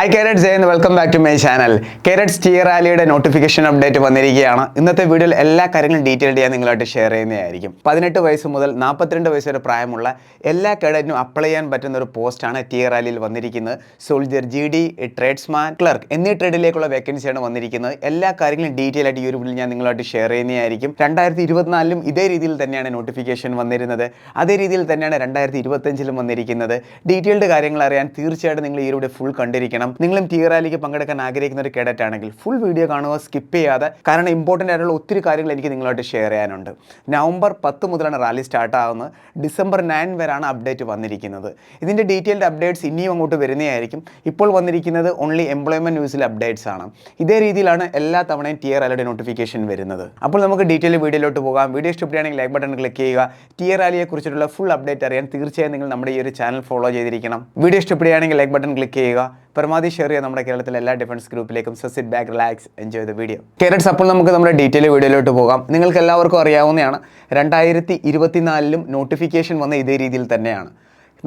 Hi കേരറ്റ്സ് എന്ന് welcome back to my channel കേരറ്റ്സ് T റാലിയുടെ നോട്ടിഫിക്കേഷൻ അപ്ഡേറ്റ് വന്നിരിക്കുകയാണ്. ഇന്നത്തെ വീഡിയോയിൽ എല്ലാ കാര്യങ്ങളും ഡീറ്റെയിൽഡ് ഞാൻ നിങ്ങളായിട്ട് ഷെയർ ചെയ്യുന്നതായിരിക്കും. പതിനെട്ട് വയസ്സ് മുതൽ നാൽപ്പത്തിരണ്ട് വയസ്സ് വരെ പ്രായമുള്ള എല്ലാ കേഡറ്റിനും അപ്ലൈ ചെയ്യാൻ പറ്റുന്ന ഒരു പോസ്റ്റാണ് ടി റാലിയിൽ വന്നിരിക്കുന്നത്. Soldier G D tradesman clerk എന്നീ ട്രേഡിലേക്കുള്ള വേക്കൻസിയാണ് വന്നിരിക്കുന്നത്. എല്ലാ കാര്യങ്ങളും ഡീറ്റെയിൽ ആയിട്ട് ഈ ഒരു വീഡിയോ ഞാൻ നിങ്ങളായിട്ട് ഷെയർ ചെയ്യുന്നതായിരിക്കും. രണ്ടായിരത്തി ഇരുപത്തിനാലിലും ഇതേ രീതിയിൽ തന്നെയാണ് നോട്ടിഫിക്കേഷൻ വന്നിരുന്നത്. അതേ രീതിയിൽ തന്നെയാണ് രണ്ടായിരത്തി ഇരുപത്തഞ്ചിലും വന്നിരിക്കുന്നത്. ഡീറ്റെയിൽഡ് കാര്യങ്ങൾ അറിയാൻ തീർച്ചയായിട്ടും നിങ്ങൾ ഈ വീഡിയോ ഫുൾ കണ്ടിരിക്കണം. നിങ്ങളും ടി റാലിക്ക് പങ്കെടുക്കാൻ ആഗ്രഹിക്കുന്ന ഒരു കേഡറ്റ് ആണെങ്കിൽ ഫുൾ വീഡിയോ കാണുക സ്കിപ്പ് ചെയ്യാതെ. കാരണം ഇമ്പോർട്ടന്റ് ആയിട്ടുള്ള ഒത്തിരി കാര്യങ്ങൾ എനിക്ക് നിങ്ങളായിട്ട് ഷെയർ ചെയ്യാനുണ്ട്. നവംബർ പത്ത് മുതലാണ് റാലി സ്റ്റാർട്ട് ആവുന്നത്. ഡിസംബർ നയൻ വരെയാണ് അപ്ഡേറ്റ് വന്നിരിക്കുന്നത്. ഇതിന്റെ ഡീറ്റെയിൽഡ് അപ്ഡേറ്റ്സ് ഇനിയും അങ്ങോട്ട് വരുന്നതായിരിക്കും. ഇപ്പോൾ വന്നിരിക്കുന്നത് ഓൺലി എംപ്ലോയ്മെന്റ് ന്യൂസിലെ അപ്ഡേറ്റ്സ് ആണ്. ഇതേ രീതിയിലാണ് എല്ലാ തവണയും ടി ആർ നോട്ടിഫിക്കേഷൻ വരുന്നത്. അപ്പോൾ നമുക്ക് ഡീറ്റെയിൽ വീഡിയോയിലോട്ട് പോകാം. വീഡിയോ ഇഷ്ടപ്പെടുകയാണെങ്കിൽ ലൈക്ക് ബട്ടൺ ക്ലിക്ക് ചെയ്യുക. ടി ആർ റാലിയെ കുറിച്ചിട്ടുള്ള ഫുൾ അപ്ഡേറ്റ് അറിയാൻ തീർച്ചയായും നിങ്ങൾ നമ്മുടെ ഈ ഒരു ചാനൽ ഫോളോ ചെയ്തിരിക്കണം. വീഡിയോ ഇഷ്ടപ്പെടുകയാണെങ്കിൽ ലൈക്ക് ബട്ടൺ ക്ലിക്ക് ചെയ്യുക. പരമാവധി ഷെയർ ചെയ്യുക നമ്മുടെ കേരളത്തിലെ എല്ലാ defence ഗ്രൂപ്പിലേക്കും so sit back relax enjoy the video കേരറ്റ്സ് അപ്പോൾ നമുക്ക് നമ്മുടെ ഡീറ്റെയിൽ വീഡിയോയിലോട്ട് പോകാം. നിങ്ങൾക്ക് എല്ലാവർക്കും അറിയാവുന്നതാണ് രണ്ടായിരത്തി ഇരുപത്തിനാലിലും നോട്ടിഫിക്കേഷൻ വന്ന ഇതേ രീതിയിൽ തന്നെയാണ്.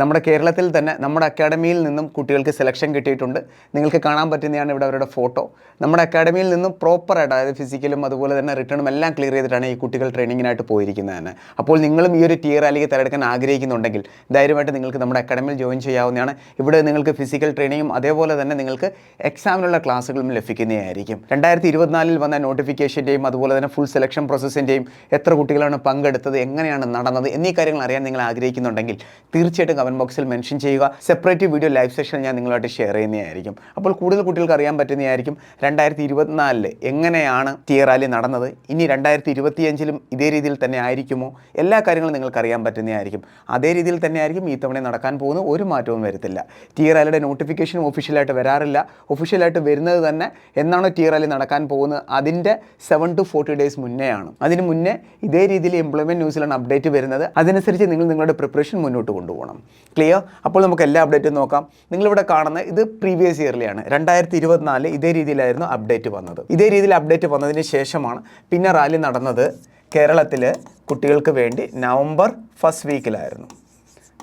നമ്മുടെ കേരളത്തിൽ തന്നെ നമ്മുടെ അക്കാഡമിയിൽ നിന്നും കുട്ടികൾക്ക് സെലക്ഷൻ കിട്ടിയിട്ടുണ്ട്. നിങ്ങൾക്ക് കാണാൻ പറ്റുന്നതാണ് ഇവിടെ അവരുടെ ഫോട്ടോ നമ്മുടെ അക്കാഡമിയിൽ നിന്നും പ്രോപ്പറായിട്ട് അതായത് ഫിസിക്കലും അതുപോലെ തന്നെ റിട്ടേണും എല്ലാം ക്ലിയർ ചെയ്തിട്ടാണ് ഈ കുട്ടികൾ ട്രെയിനിങ്ങിനായിട്ട് പോയിരിക്കുന്നത് തന്നെ അപ്പോൾ നിങ്ങളും ഈ ഒരു ടിയർ അല്ലെങ്കിൽ തിരഞ്ഞെടുക്കാൻ ആഗ്രഹിക്കുന്നുണ്ടെങ്കിൽ ധൈര്യമായിട്ട് നിങ്ങൾക്ക് നമ്മുടെ അക്കാഡമിയിൽ ജോയിൻ ചെയ്യാവുന്നതാണ്. ഇവിടെ നിങ്ങൾക്ക് ഫിസിക്കൽ ട്രെയിനിങ്ങും അതേപോലെ തന്നെ നിങ്ങൾക്ക് എക്സാമിനുള്ള ക്ലാസ്സുകളും ലഭിക്കുന്നതായിരിക്കും. രണ്ടായിരത്തി ഇരുപത്തിനാലിൽ വന്ന നോട്ടിഫിക്കേഷന്റെയും അതുപോലെ തന്നെ ഫുൾ സെലക്ഷൻ പ്രോസസ്സിന്റെയും എത്ര കുട്ടികളാണ് പങ്കെടുത്തത് എങ്ങനെയാണ് നടന്നത് എന്നീ കാര്യങ്ങൾ അറിയാൻ നിങ്ങൾ ആഗ്രഹിക്കുന്നുണ്ടെങ്കിൽ തീർച്ചയായിട്ടും കമന്റ് ബോക്സിൽ മെൻഷൻ ചെയ്യുക. സെപ്പറേറ്റ് വീഡിയോ ലൈവ് സെഷൻ ഞാൻ നിങ്ങളുമായിട്ട് ഷെയർ ചെയ്യുന്നതായിരിക്കും. അപ്പോൾ കൂടുതൽ കുട്ടികൾക്ക് അറിയാൻ പറ്റുന്നതായിരിക്കും രണ്ടായിരത്തി ഇരുപത്തിനാലിൽ എങ്ങനെയാണ് ടീ റാലി നടന്നത്? ഇനി രണ്ടായിരത്തി ഇരുപത്തിയഞ്ചിലും ഇതേ രീതിയിൽ തന്നെ ആയിരിക്കുമോ? എല്ലാ കാര്യങ്ങളും നിങ്ങൾക്ക് അറിയാൻ പറ്റുന്നതായിരിക്കും. അതേ രീതിയിൽ തന്നെ ആയിരിക്കും ഈ തവണ നടക്കാൻ പോകുന്ന ഒരു മാറ്റവും വരത്തില്ല. ടീ റാലിയുടെ നോട്ടിഫിക്കേഷൻ ഒഫീഷ്യലായിട്ട് വരാറില്ല. ഒഫീഷ്യലായിട്ട് വരുന്നത് തന്നെ എന്നാണോ ടീ റാലി നടക്കാൻ പോകുന്നത്? അതിന്റെ സെവൻ ടു ഫോർട്ടി ഡേയ്സ് മുന്നേ ആണ് അതിന് മുന്നേ ഇതേ രീതിയിൽ എംപ്ലോയ്മെന്റ് ന്യൂസിലാണ് അപ്ഡേറ്റ് വരുന്നത്. അതനുസരിച്ച് നിങ്ങൾ നിങ്ങളുടെ പ്രിപ്പറേഷൻ മുന്നോട്ട് കൊണ്ടുപോകണം. ക്ലിയർ അപ്പോൾ നമുക്ക് എല്ലാ അപ്ഡേറ്റും നോക്കാം. നിങ്ങളിവിടെ കാണുന്ന ഇത് പ്രീവിയസ് ഇയർലിയാണ് രണ്ടായിരത്തി ഇരുപത്തിനാല് ഇതേ രീതിയിലായിരുന്നു അപ്ഡേറ്റ് വന്നത്. ഇതേ രീതിയിൽ അപ്ഡേറ്റ് വന്നതിന് ശേഷമാണ് പിന്നെ റാലി നടന്നത് കേരളത്തിൽ കുട്ടികൾക്ക് വേണ്ടി നവംബർ ഫസ്റ്റ് വീക്കിലായിരുന്നു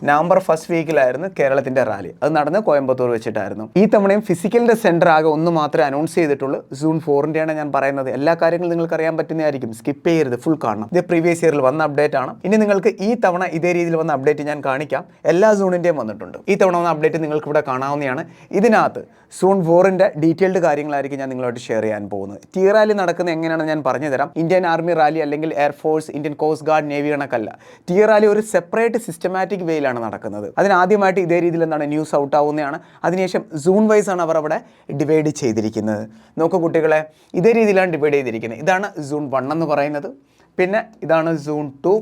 നവംബർ ഫസ്റ്റ് വീക്കിലായിരുന്നു കേരളത്തിന്റെ റാലി. അത് നടന്ന് കോയമ്പത്തൂർ വെച്ചിട്ടായിരുന്നു. ഈ തവണയും ഫിസിക്കലിന്റെ സെന്റർ ആകെ ഒന്ന് മാത്രമേ അനൗൺസ് ചെയ്തിട്ടുള്ളൂ. സൂൺ ഫോറിന്റെയാണ് ഞാൻ പറയുന്നത്. എല്ലാ കാര്യങ്ങളും നിങ്ങൾക്ക് അറിയാൻ പറ്റുന്നതായിരിക്കും. സ്കിപ്പ് ചെയ്യരുത്. ഫുൾ കാണണം. ഇത് പ്രീവിയസ് ഇയറിൽ വന്ന അപ്ഡേറ്റ് ആണ്. ഇനി നിങ്ങൾക്ക് ഈ തവണ ഇതേ രീതിയിൽ വന്ന അപ്ഡേറ്റ് ഞാൻ കാണിക്കാം. എല്ലാ സൂണിന്റെയും വന്നിട്ടുണ്ട്. ഈ തവണ വന്ന അപ്ഡേറ്റ് നിങ്ങൾക്ക് ഇവിടെ കാണാവുന്നതാണ്. ഇതിനകത്ത് സൂൺ ഫോറിന്റെ ഡീറ്റെയിൽഡ് കാര്യങ്ങളായിരിക്കും ഞാൻ നിങ്ങളോട് ഷെയർ ചെയ്യാൻ പോകുന്നത്. ടീ റാലി നടക്കുന്നത് എങ്ങനെയാണെന്ന് ഞാൻ പറഞ്ഞു തരാം ഇന്ത്യൻ ആർമി റാലി അല്ലെങ്കിൽ air force Indian coast guard navy കണക്കല്ല. T rally ഒരു സെപ്പറേറ്റ് സിസ്റ്റമാറ്റിക് വേയിലാണ് നടക്കുന്നത്. അതിനാദ്യമായിട്ട് ഇതേ രീതിയിൽ എന്താണ് ന്യൂസ് ഔട്ട് ആവുന്നതാണ്. അതിനുശേഷം സൂൺ വൈസ് ആണ് അവർ അവിടെ ഡിവൈഡ് ചെയ്തിരിക്കുന്നത്. നോക്കൂ കുട്ടികളെ ഇതേ രീതിയിലാണ് ഡിവൈഡ് ചെയ്തിരിക്കുന്നത്. ഇതാണ് സൂൺ വൺ എന്ന് പറയുന്നത്. പിന്നെ ഇതാണ് സൂൺ ടു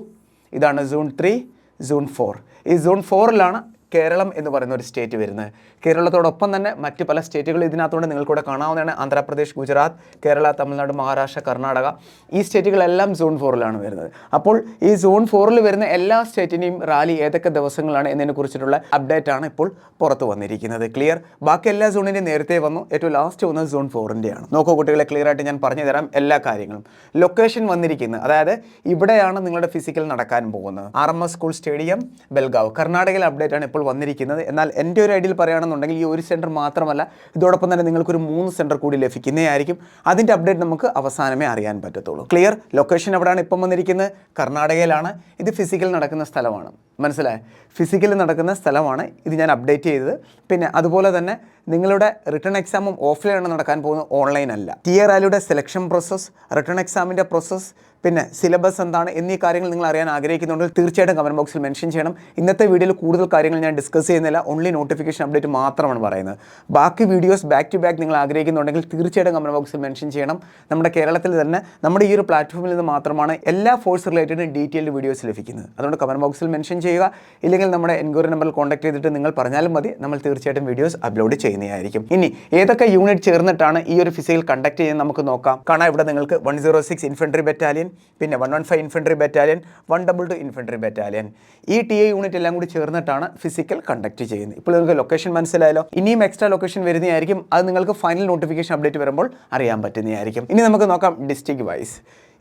ഇതാണ് സൂൺ ത്രീ സൂൺ ഫോർ ഈ സൂൺ ഫോറിലാണ് കേരളം എന്ന് പറയുന്ന ഒരു സ്റ്റേറ്റ് വരുന്നത്. കേരളത്തോടൊപ്പം തന്നെ മറ്റ് പല സ്റ്റേറ്റുകൾ ഇതിനകത്തുകൊണ്ട് നിങ്ങൾക്കൂടെ കാണാവുന്നതാണ് ആന്ധ്രാപ്രദേശ് ഗുജറാത്ത് കേരള തമിഴ്നാട് മഹാരാഷ്ട്ര കർണാടക. ഈ സ്റ്റേറ്റുകളെല്ലാം സോൺ ഫോറിലാണ് വരുന്നത്. അപ്പോൾ ഈ സോൺ ഫോറിൽ വരുന്ന എല്ലാ സ്റ്റേറ്റിനെയും റാലി ഏതൊക്കെ ദിവസങ്ങളാണ് എന്നതിനെ കുറിച്ചിട്ടുള്ള അപ്ഡേറ്റ് ആണ് ഇപ്പോൾ പുറത്തു വന്നിരിക്കുന്നത്. ക്ലിയർ ബാക്കി എല്ലാ സോണിന്റെയും നേരത്തെ വന്നു. ഏറ്റവും ലാസ്റ്റ് വന്നത് സോൺ ഫോറിന്റെയാണ് നോക്കൂ കുട്ടികളെ ക്ലിയർ ആയിട്ട് ഞാൻ പറഞ്ഞു തരാം എല്ലാ കാര്യങ്ങളും. ലൊക്കേഷൻ വന്നിരിക്കുന്നത്. അതായത് ഇവിടെയാണ് നിങ്ങളുടെ ഫിസിക്കൽ നടക്കാൻ പോകുന്നത്. R M S school stadium Belgaum കർണാടകയിൽ അപ്ഡേറ്റ് ആണ് ഇപ്പോൾ വന്നിരിക്കുന്നത്. എന്നാൽ എന്റെ ഒരു ഐഡിയയിൽ പറയുകയാണെന്നുണ്ടെങ്കിൽ ഈ ഒരു സെന്റർ മാത്രമല്ല ഇതോടൊപ്പം തന്നെ നിങ്ങൾക്കൊരു മൂന്ന് സെന്റർ കൂടി ലഭിക്കുന്നതായിരിക്കും അതിന്റെ അപ്ഡേറ്റ് നമുക്ക് അവസാനമേ അറിയാൻ പറ്റത്തുള്ളൂ. ക്ലിയർ? ലൊക്കേഷൻ എവിടെയാണ് ഇപ്പം വന്നിരിക്കുന്നത്? കർണാടകയിലാണ്. ഇത് ഫിസിക്കൽ നടക്കുന്ന സ്ഥലമാണ്. മനസ്സിലായി? ഫിസിക്കലി നടക്കുന്ന സ്ഥലമാണ് ഇത് ഞാൻ അപ്ഡേറ്റ് ചെയ്തത്. പിന്നെ അതുപോലെ തന്നെ നിങ്ങളുടെ റിട്ടേൺ എക്സാമും ഓഫ്ലൈനാണ് നടക്കാൻ പോകുന്നത് ഓൺലൈൻ അല്ല. ടി ആർ ആലിയുടെ സെലക്ഷൻ പ്രോസസ്സ് റിട്ടേൺ എക്സാമിന്റെ പ്രോസസ്സ് പിന്നെ സിലബസ് എന്താണ് എന്നീ കാര്യങ്ങൾ നിങ്ങൾ അറിയാൻ ആഗ്രഹിക്കുന്നുണ്ടെങ്കിൽ തീർച്ചയായിട്ടും കമന്റ് ബോക്സിൽ മെൻഷൻ ചെയ്യണം. ഇന്നത്തെ വീഡിയോയിൽ കൂടുതൽ കാര്യങ്ങൾ ഞാൻ ഡിസ്കസ് ചെയ്യുന്നില്ല. ഓൺലി നോട്ടിഫിക്കേഷൻ അപ്ഡേറ്റ് മാത്രമാണ് പറയുന്നത്. ബാക്കി വീഡിയോസ് ബാക്ക് ടു ബാക്ക് നിങ്ങൾ ആഗ്രഹിക്കുന്നുണ്ടെങ്കിൽ തീർച്ചയായിട്ടും കമന്റ് ബോക്സിൽ മെൻഷൻ ചെയ്യണം. നമ്മുടെ കേരളത്തിൽ തന്നെ നമ്മുടെ ഈ ഒരു പ്ലാറ്റ്ഫോമിൽ നിന്ന് മാത്രമാണ് എല്ലാ ഫോഴ്സ് റിലേറ്റഡ് ഡീറ്റെയിൽഡ് വീഡിയോസ് ലഭിക്കുന്നത്. അതുകൊണ്ട് കമന്റ് ബോക്സിൽ മെൻഷൻ ചെയ്യുക. ഇല്ലെങ്കിൽ നമ്മുടെ എൻക്വയറി നമ്പറിൽ കോൺടാക്ട് ചെയ്തിട്ട് നിങ്ങൾ പറഞ്ഞാലും മതി. നമ്മൾ തീർച്ചയായിട്ടും വീഡിയോസ് അപ്ലോഡ് ചെയ്യുന്നതായിരിക്കും. ഇനി ഏതൊക്കെ യൂണിറ്റ് ചേർന്നിട്ടാണ് ഈ ഒരു ഫിസിക്കൽ കണ്ടക്ട് ചെയ്യുന്നത് നമുക്ക് നോക്കാം. കാണാം ഇവിടെ നിങ്ങൾക്ക് one zero six infantry battalion പിന്നെ one one five infantry battalion one double two infantry battalion ഈ ടി എ യൂണിറ്റ് എല്ലാം കൂടി ചേർന്നിട്ടാണ് ഫിസിക്കൽ കണ്ടക്ട് ചെയ്യുന്നത്. ഇപ്പോൾ നിങ്ങൾക്ക് ലൊക്കേഷൻ മനസ്സിലായാലോ ഇനിയും എക്സ്ട്രാ ലൊക്കേഷൻ വരുന്നതായിരിക്കും. അത് നിങ്ങൾക്ക് ഫൈനൽ നോട്ടിഫിക്കേഷൻ അപ്ഡേറ്റ് വരുമ്പോൾ അറിയാൻ പറ്റുന്നതായിരിക്കും. ഇനി നമുക്ക് നോക്കാം ഡിസ്ട്രിക്ട് വൈസ്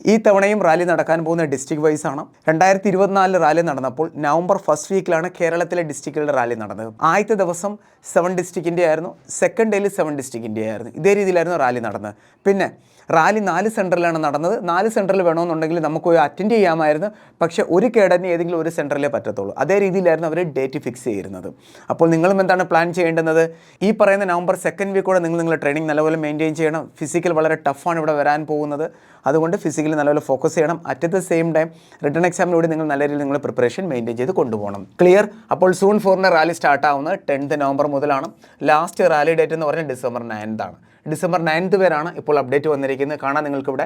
ഈ തവണയും റാലി നടക്കാൻ പോകുന്ന ഡിസ്ട്രിക്ട് വൈസ് ആണ്. രണ്ടായിരത്തി ഇരുപത്തിനാലിൽ റാലി നടന്നപ്പോൾ നവംബർ ഫസ്റ്റ് വീക്കിലാണ് കേരളത്തിലെ ഡിസ്ട്രിക്റ്റുകളുടെ റാലി നടന്നത്. ആദ്യത്തെ ദിവസം സെവൻ ഡിസ്ട്രിക്റ്റിന്റെ ആയിരുന്നു. സെക്കൻഡ് ഡേയിൽ സെവൻ ഡിസ്ട്രിക്റ്റിന്റെ ആയിരുന്നു. ഇതേ രീതിയിലായിരുന്നു റാലി നടന്നത്. പിന്നെ റാലി നാല് സെന്ററിലാണ് നടന്നത്. നാല് സെന്ററിൽ വേണമെന്നുണ്ടെങ്കിൽ നമുക്ക് അറ്റൻഡ് ചെയ്യാമായിരുന്നു. പക്ഷേ ഒരു കേഡറിന് ഏതെങ്കിലും ഒരു സെന്ററിലേ പറ്റത്തുള്ളൂ. അതേ രീതിയിലായിരുന്നു അവർ ഡേറ്റ് ഫിക്സ് ചെയ്യുന്നത്. അപ്പോൾ നിങ്ങളും എന്താണ് പ്ലാൻ ചെയ്യേണ്ടത് ഈ പറയുന്ന നവംബർ സെക്കൻഡ് വീക്കോടെ നിങ്ങൾ നിങ്ങളുടെ ട്രെയിനിങ് നല്ലപോലെ മെയിന്റെയിൻ ചെയ്യണം. ഫിസിക്കൽ വളരെ ടഫാണ് ഇവിടെ വരാൻ പോകുന്നത്. അതുകൊണ്ട് ഫിസിക്കലി നല്ലപോലെ ഫോക്കസ് ചെയ്യണം. At the same time written എക്സാമിലൂടെ നിങ്ങൾ നല്ല രീതിയിൽ നിങ്ങൾ പ്രിപ്പറേഷൻ മെയിന്റെയിൻ ചെയ്ത് കൊണ്ടുപോകണം. ക്ലിയർ അപ്പോൾ സൂൺ ഫോറിന്റെ റാലി സ്റ്റാർട്ട് ആവുന്നത് ടെൻത്ത് നവംബർ മുതലാണ്. ലാസ്റ്റ് റാലി ഡേറ്റ് എന്ന് പറഞ്ഞാൽ ഡിസംബർ നയൻത്താണ് ഡിസംബർ നയൻത്ത് വരെയാണ് ഇപ്പോൾ അപ്ഡേറ്റ് വന്നിരിക്കുന്നത്. കാണാൻ നിങ്ങൾക്കിവിടെ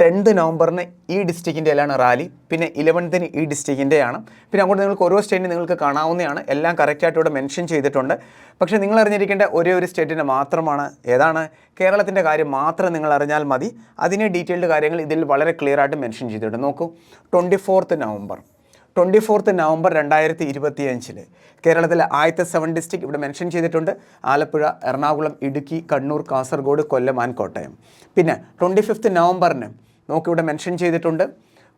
ടെൻത്ത് നവംബറിന് ഈ ഡിസ്ട്രിക്റ്റിന്റെയാണ് റാലി പിന്നെ ഇലവൻത്തിന് ഈ ഡിസ്ട്രിക്റ്റിന്റെയാണ്. പിന്നെ അങ്ങോട്ട് നിങ്ങൾക്ക് ഓരോ സ്റ്റേറ്റിന് നിങ്ങൾക്ക് കാണാവുന്നതാണ്. എല്ലാം കറക്റ്റായിട്ട് ഇവിടെ മെൻഷൻ ചെയ്തിട്ടുണ്ട്. പക്ഷേ നിങ്ങൾ അറിഞ്ഞിരിക്കേണ്ട ഒരേ ഒരു സ്റ്റേറ്റിന്റെ മാത്രമാണ് ഏതാണ്. കേരളത്തിന്റെ കാര്യം മാത്രം നിങ്ങൾ അറിഞ്ഞാൽ മതി. അതിനെ ഡീറ്റെയിൽഡ് കാര്യങ്ങൾ ഇതിൽ വളരെ ക്ലിയർ ആയിട്ട് മെൻഷൻ ചെയ്തിട്ടുണ്ട്. നോക്കൂ twenty fourth November. Twenty fourth November രണ്ടായിരത്തി ഇരുപത്തി അഞ്ചിൽ കേരളത്തിലെ ആദ്യത്തെ സെവൻ ഡിസ്ട്രിക്ട് ഇവിടെ മെൻഷൻ ചെയ്തിട്ടുണ്ട്. ആലപ്പുഴ എറണാകുളം ഇടുക്കി കണ്ണൂർ കാസർഗോഡ് കൊല്ലം ആൻഡ് കോട്ടയം. പിന്നെ ട്വന്റി ഫിഫ്ത്ത് നവംബറിന് നോക്കിവിടെ മെൻഷൻ ചെയ്തിട്ടുണ്ട്.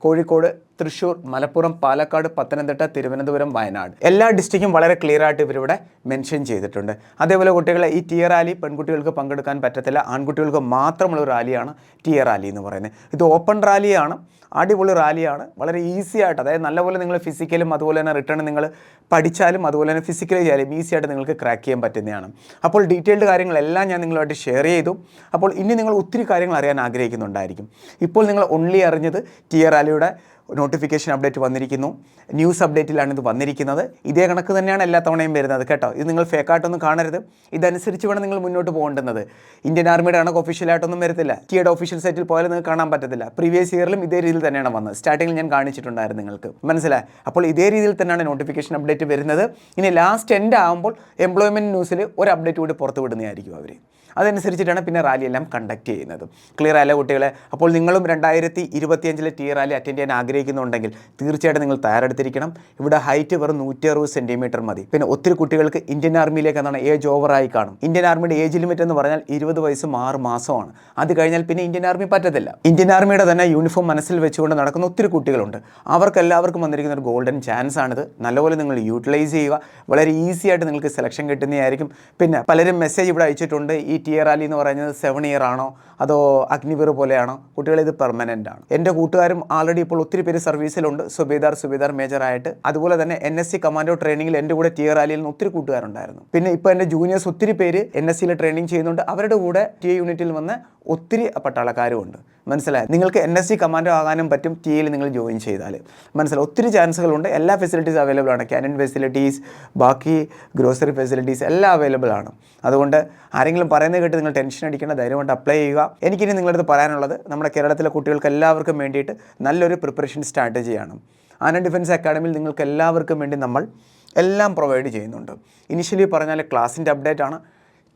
കോഴിക്കോട് തൃശ്ശൂർ മലപ്പുറം പാലക്കാട് പത്തനംതിട്ട തിരുവനന്തപുരം വയനാട്. എല്ലാ ഡിസ്ട്രിക്റ്റും വളരെ ക്ലിയർ ആയിട്ട് ഇവരിവിടെ മെൻഷൻ ചെയ്തിട്ടുണ്ട്. അതേപോലെ കുട്ടികളെ ഈ ടിയർ റാലി പെൺകുട്ടികൾക്ക് പങ്കെടുക്കാൻ പറ്റത്തില്ല. ആൺകുട്ടികൾക്ക് മാത്രമുള്ള റാലിയാണ് ടിയർ റാലി എന്ന് പറയുന്നത്. ഇത് ഓപ്പൺ റാലിയാണ് അടിപൊളി റാലിയാണ്. വളരെ ഈസി ആയിട്ട് അതായത് നല്ലപോലെ നിങ്ങൾ ഫിസിക്കലും അതുപോലെ തന്നെ റിട്ടേൺ നിങ്ങൾ പഠിച്ചാലും അതുപോലെ തന്നെ ഫിസിക്കലി ചെയ്യാലും ഈസി ആയിട്ട് നിങ്ങൾക്ക് ക്രാക്ക് ചെയ്യാൻ പറ്റുന്നതാണ്. അപ്പോൾ ഡീറ്റെയിൽഡ് കാര്യങ്ങളെല്ലാം ഞാൻ നിങ്ങളുമായിട്ട് ഷെയർ ചെയ്തു. അപ്പോൾ ഇനി നിങ്ങൾ ഒത്തിരി കാര്യങ്ങൾ അറിയാൻ ആഗ്രഹിക്കുന്നുണ്ടായിരിക്കും. ഇപ്പോൾ നിങ്ങൾ ഓൺലി അറിഞ്ഞത് ടി ടിയർ റാലിയുടെ നോട്ടിഫിക്കേഷൻ അപ്ഡേറ്റ് വന്നിരിക്കുന്നു. ന്യൂസ് അപ്ഡേറ്റിലാണ് ഇത് വന്നിരിക്കുന്നത്. ഇതേ കണക്ക് തന്നെയാണ് എല്ലാ തവണയും വരുന്നത് കേട്ടോ. ഇത് നിങ്ങൾ ഫേക്കായിട്ടൊന്നും കാണരുത്. ഇതനുസരിച്ച് വേണം നിങ്ങൾ മുന്നോട്ട് പോകേണ്ടുന്നത് ഇന്ത്യൻ ആർമിയുടെ കണക്ക് ഒഫീഷ്യലായിട്ടൊന്നും വരത്തില്ല. ടിയുടെ ഒഫീഷ്യൽ സൈറ്റിൽ പോയാലും നിങ്ങൾക്ക് കാണാൻ പറ്റത്തില്ല. പ്രീവിയസ് ഇയറിലും ഇതേ രീതിയിൽ തന്നെയാണ് വന്നത്. സ്റ്റാർട്ടിങ്ങിൽ ഞാൻ കാണിച്ചിട്ടുണ്ടായിരുന്നു നിങ്ങൾക്ക്. മനസ്സിലായി? അപ്പോൾ ഇതേ രീതിയിൽ തന്നെയാണ് നോട്ടിഫിക്കേഷൻ അപ്ഡേറ്റ് വരുന്നത്. ഇനി ലാസ്റ്റ് എൻഡ് ആകുമ്പോൾ എംപ്ലോയ്മെന്റ് ന്യൂസിൽ ഒരു അപ്ഡേറ്റ് കൂടി പുറത്തു വിടുന്നതായിരിക്കും അവർ അതനുസരിച്ചിട്ടാണ് പിന്നെ റാലിയെല്ലാം കണ്ടക്ട് ചെയ്യുന്നത്. ക്ലിയർ ആയാലോ കുട്ടികളെ? അപ്പോൾ നിങ്ങളും രണ്ടായിരത്തി ഇരുപത്തിയഞ്ചിലെ ടി റാലി അറ്റൻഡ് ചെയ്യാൻ ആഗ്രഹിക്കുന്നുണ്ടെങ്കിൽ തീർച്ചയായിട്ടും നിങ്ങൾ തയ്യാറെടുത്തിരിക്കണം. ഇവിടെ ഹൈറ്റ് വെറും നൂറ്റി അറുപത് സെന്റിമീറ്റർ മതി. പിന്നെ ഒത്തിരി കുട്ടികൾക്ക് ഇന്ത്യൻ ആർമിയിലേക്ക് എന്താണ് ഏജ് ഓവറായി കാണും. ഇന്ത്യൻ ആർമിയുടെ ഏജ് ലിമിറ്റ് എന്ന് പറഞ്ഞാൽ ഇരുപത് വയസ്സും ആറ് മാസമാണ്. അത് കഴിഞ്ഞാൽ പിന്നെ ഇന്ത്യൻ ആർമി പറ്റത്തില്ല. ഇന്ത്യൻ ആർമിയുടെ തന്നെ യൂണിഫോം മനസ്സിൽ വെച്ചുകൊണ്ട് നടക്കുന്ന ഒത്തിരി കുട്ടികളുണ്ട്. അവർക്ക് എല്ലാവർക്കും വന്നിരിക്കുന്ന ഒരു ഗോൾഡൻ ചാൻസ് ആണിത്. നല്ലപോലെ നിങ്ങൾ യൂട്ടിലൈസ് ചെയ്യുക. വളരെ ഈസി ആയിട്ട് നിങ്ങൾക്ക് സെലക്ഷൻ കിട്ടുന്നതായിരിക്കും. പിന്നെ പലരും മെസ്സേജ് ഇവിടെ അയച്ചിട്ടുണ്ട്. ഈ ടി റാലി എന്ന് പറയുന്നത് സെവൻ ഇയർ ആണോ? അതോ അഗ്നിവീർ പോലെയാണോ? കുട്ടികൾ ഇത് പെർമനന്റ് ആണ്. എന്റെ കൂട്ടുകാരും ആൾറെഡി ഇപ്പോൾ ഒത്തിരി പേര് സർവീസിലുണ്ട്. സുബേദാർ സുബേദാർ മേജർ ആയിട്ട്. അതുപോലെ തന്നെ എൻ എസ് സി കമാൻഡോ ട്രെയിനിങ്ങിൽ എന്റെ കൂടെ ടി റാലിയിൽ നിന്ന് ഒത്തിരി കൂട്ടുകാരുണ്ടായിരുന്നു. പിന്നെ ഇപ്പോൾ എന്റെ ജൂനിയേഴ്സ് ഒത്തിരി പേര് എൻ എസ് സിയിൽ ട്രെയിനിങ് ചെയ്യുന്നുണ്ട്. അവരുടെ കൂടെ ടി യൂണിറ്റിൽ വന്ന് ഒത്തിരി പട്ടാളക്കാരുമുണ്ട്. മനസ്സിലായി? നിങ്ങൾക്ക് എൻ എസ് സി കമാൻഡോ ആകാനും പറ്റും ടി എയിൽ നിങ്ങൾ ജോയിൻ ചെയ്താൽ മനസ്സിലായി? ഒത്തിരി ചാൻസുകളുണ്ട് എല്ലാ ഫെസിലിറ്റീസ് അവൈലബിൾ ആണ്. ക്യാനൻ ഫെസിലിറ്റീസ് ബാക്കി ഗ്രോസറി ഫെസിലിറ്റീസ് എല്ലാം അവൈലബിൾ ആണ്. അതുകൊണ്ട് ആരെങ്കിലും പറയുന്നത് കേട്ട് നിങ്ങൾ ടെൻഷൻ അടിക്കേണ്ട ധൈര്യമായിട്ട് അപ്ലൈ ചെയ്യുക. എനിക്കിനി നിങ്ങളടുത്ത് പറയാനുള്ളത് നമ്മുടെ കേരളത്തിലെ കുട്ടികൾക്ക് എല്ലാവർക്കും വേണ്ടിയിട്ട് നല്ലൊരു പ്രിപ്പറേഷൻ സ്ട്രാറ്റജിയാണ് ആനൻ ഡിഫൻസ് അക്കാഡമിയിൽ നിങ്ങൾക്ക് എല്ലാവർക്കും വേണ്ടി നമ്മൾ എല്ലാം പ്രൊവൈഡ് ചെയ്യുന്നുണ്ട്. ഇനിഷ്യലി പറഞ്ഞാൽ ക്ലാസിന്റെ അപ്ഡേറ്റ് ആണ്.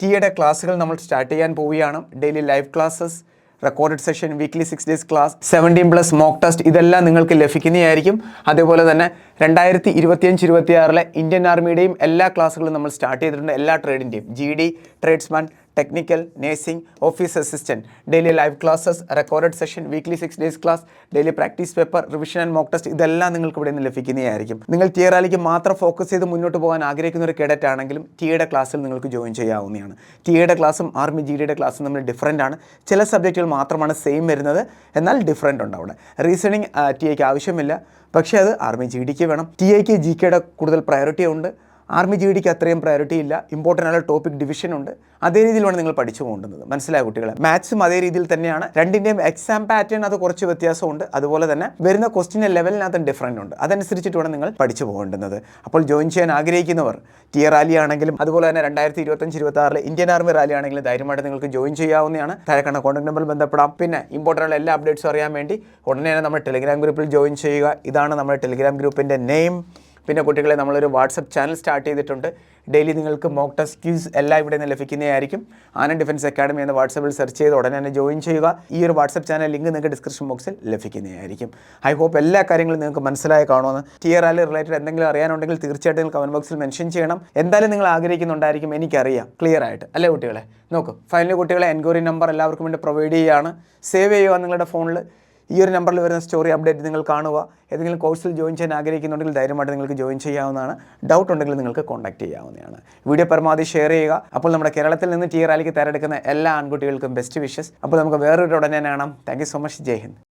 ടിയുടെ ക്ലാസ്സുകൾ നമ്മൾ സ്റ്റാർട്ട് ചെയ്യാൻ പോവുകയാണ്. Daily live classes recorded session weekly six days class seventeen plus mock test ഇതെല്ലാം നിങ്ങൾക്ക് ലഭിക്കുന്നതായിരിക്കും. അതേപോലെ തന്നെ രണ്ടായിരത്തി ഇരുപത്തിയഞ്ച് ഇരുപത്തിയാറിലെ ഇന്ത്യൻ ആർമിയുടെയും എല്ലാ ക്ലാസ്സുകളും നമ്മൾ സ്റ്റാർട്ട് ചെയ്തിട്ടുണ്ട്. എല്ലാ ട്രേഡിന്റെയും G D tradesman technical nursing office assistant daily live classes recorded session weekly six days class daily practice paper revision and mock test ഇതെല്ലാം നിങ്ങൾക്ക് ഇവിടെ നിന്ന് ലഭിക്കുന്നതായിരിക്കും. നിങ്ങൾ ടിയറാലിക്ക് മാത്രം ഫോക്കസ് ചെയ്ത് മുന്നോട്ട് പോകാൻ ആഗ്രഹിക്കുന്ന ഒരു കേഡറ്റ് ആണെങ്കിലും ടിയുടെ ക്ലാസ്സിൽ നിങ്ങൾക്ക് ജോയിൻ ചെയ്യാവുന്നതാണ്. ടിയുടെ ക്ലാസ്സും ആർമി ജി ഡിയുടെ ക്ലാസ്സും തമ്മിൽ ഡിഫറന്റ് ആണ്. ചില സബ്ജക്റ്റുകൾ മാത്രമാണ് സെയിം വരുന്നത്. എന്നാൽ ഡിഫറന്റ് ഉണ്ട് അവിടെ. റീസണിങ് ടി ഐക്ക് ആവശ്യമില്ല. പക്ഷേ അത് ആർമി ജി ഡിക്ക് വേണം. ടി ഐക്ക് ജി കെയുടെ കൂടുതൽ പ്രയോറിറ്റി ഉണ്ട്. ആർമി ജി ഡിക്ക് അത്രയും പ്രയോറിറ്റി ഇല്ല. ഇമ്പോർട്ടന്റ് ആയ ടോപ്പിക് ഡിവിഷൻ ഉണ്ട്. അതേ രീതിയിലാണ് നിങ്ങൾ പഠിച്ചു പോകേണ്ടത്. മനസ്സിലായ കുട്ടികളെ? മാത്സും അതേ രീതിയിൽ തന്നെയാണ്. രണ്ടിന്റെയും എക്സാം പാറ്റേൺ അത് കുറച്ച് വ്യത്യാസമുണ്ട്. അതുപോലെ തന്നെ വരുന്ന ക്വസ്റ്റിന്റെ ലെവലിനകത്ത് ഡിഫറന്റ് ഉണ്ട്. അതനുസരിച്ചിട്ട് വേണം നിങ്ങൾ പഠിച്ചു പോകേണ്ടുന്നത് അപ്പോൾ ജോയിൻ ചെയ്യാൻ ആഗ്രഹിക്കുന്നവർ ടി റാലി ആണെങ്കിലും അതുപോലെ തന്നെ രണ്ടായിരത്തി ഇരുപത്തഞ്ച് ഇരുപത്തി ആറിലെ ഇന്ത്യൻ ആർമി റാലി ആണെങ്കിലും ധൈര്യമായിട്ട് നിങ്ങൾക്ക് ജോയിൻ ചെയ്യാവുന്നതാണ്. താഴെ കണ്ട കോൺടാക്ട് നമ്പർ ബന്ധപ്പെടാം. പിന്നെ ഇമ്പോർട്ടന്റ് ആയ എല്ലാ അപ്ഡേറ്റ്സും അറിയാൻ വേണ്ടി ഉടനെ തന്നെ നമ്മുടെ ടെലിഗ്രാം ഗ്രൂപ്പിൽ ജോയിൻ ചെയ്യുക. ഇതാണ് നമ്മുടെ ടെലിഗ്രാം ഗ്രൂപ്പിന്റെ നെയിം പിന്നെ കുട്ടികളെ നമ്മളൊരു വാട്സപ്പ് ചാനൽ സ്റ്റാർട്ട് ചെയ്തിട്ടുണ്ട്. ഡെയിലി നിങ്ങൾക്ക് മോക്ക് ടെസ്റ്റ് ക്യൂസ് എല്ലാം ഇവിടെ നിന്ന് ലഭിക്കുന്നതായിരിക്കും. ആനന്ദ് ഡിഫൻസ് അക്കാഡമി എന്ന വാട്സപ്പിൽ സെർച്ച് ചെയ്ത് ഉടനെ തന്നെ ജോയിൻ ചെയ്യുക. ഈ ഒരു വാട്സപ്പ് ചാനൽ ലിങ്ക് നിങ്ങൾക്ക് ഡിസ്ക്രിപ്ഷൻ ബോക്സിൽ ലഭിക്കുന്നതായിരിക്കും. ഐ ഹോപ്പ് എല്ലാ കാര്യങ്ങളും നിങ്ങൾക്ക് മനസ്സിലായി കാണുമെന്ന്. ടി ആർ റാലി റിലേറ്റഡ് എന്തെങ്കിലും അറിയാനുണ്ടെങ്കിൽ തീർച്ചയായിട്ടും നിങ്ങൾ കമന്റ് ബോക്സിൽ മെൻഷൻ ചെയ്യണം. എന്തായാലും നിങ്ങൾ ആഗ്രഹിക്കുന്നുണ്ടായിരിക്കും. എനിക്കറിയാം. ക്ലിയർ ആയിട്ട്. അല്ലേ കുട്ടികളെ? നോക്കൂ. ഫൈനലി കുട്ടികളെ എൻക്വയറി നമ്പർ എല്ലാവർക്കും വേണ്ടി പ്രൊവൈഡ് ചെയ്യുകയാണ്. സേവ് ചെയ്യുക നിങ്ങളുടെ ഫോണിൽ ഈ ഒരു നമ്പറിൽ വരുന്ന സ്റ്റോറി അപ്ഡേറ്റ് നിങ്ങൾ കാണുക. ഏതെങ്കിലും കോഴ്സിൽ ജോയിൻ ചെയ്യാൻ ആഗ്രഹിക്കുന്നുണ്ടെങ്കിൽ ധൈര്യമായിട്ട് നിങ്ങൾക്ക് ജോയിൻ ചെയ്യാവുന്നതാണ്. ഡൗട്ട് ഉണ്ടെങ്കിൽ നിങ്ങൾക്ക് കോൺടാക്ട് ചെയ്യാവുന്നതാണ്. വീഡിയോ പരമാവധി ഷെയർ ചെയ്യുക. അപ്പോൾ നമ്മുടെ കേരളത്തിൽ നിന്ന് ടി റാലിക്ക് തിരഞ്ഞെടുക്കുന്ന എല്ലാ ആൺകുട്ടികൾക്കും ബെസ്റ്റ് വിഷസ് അപ്പോൾ നമുക്ക് വേറൊരു ഉടനെ കാണാം. Thank so much Jai Hind.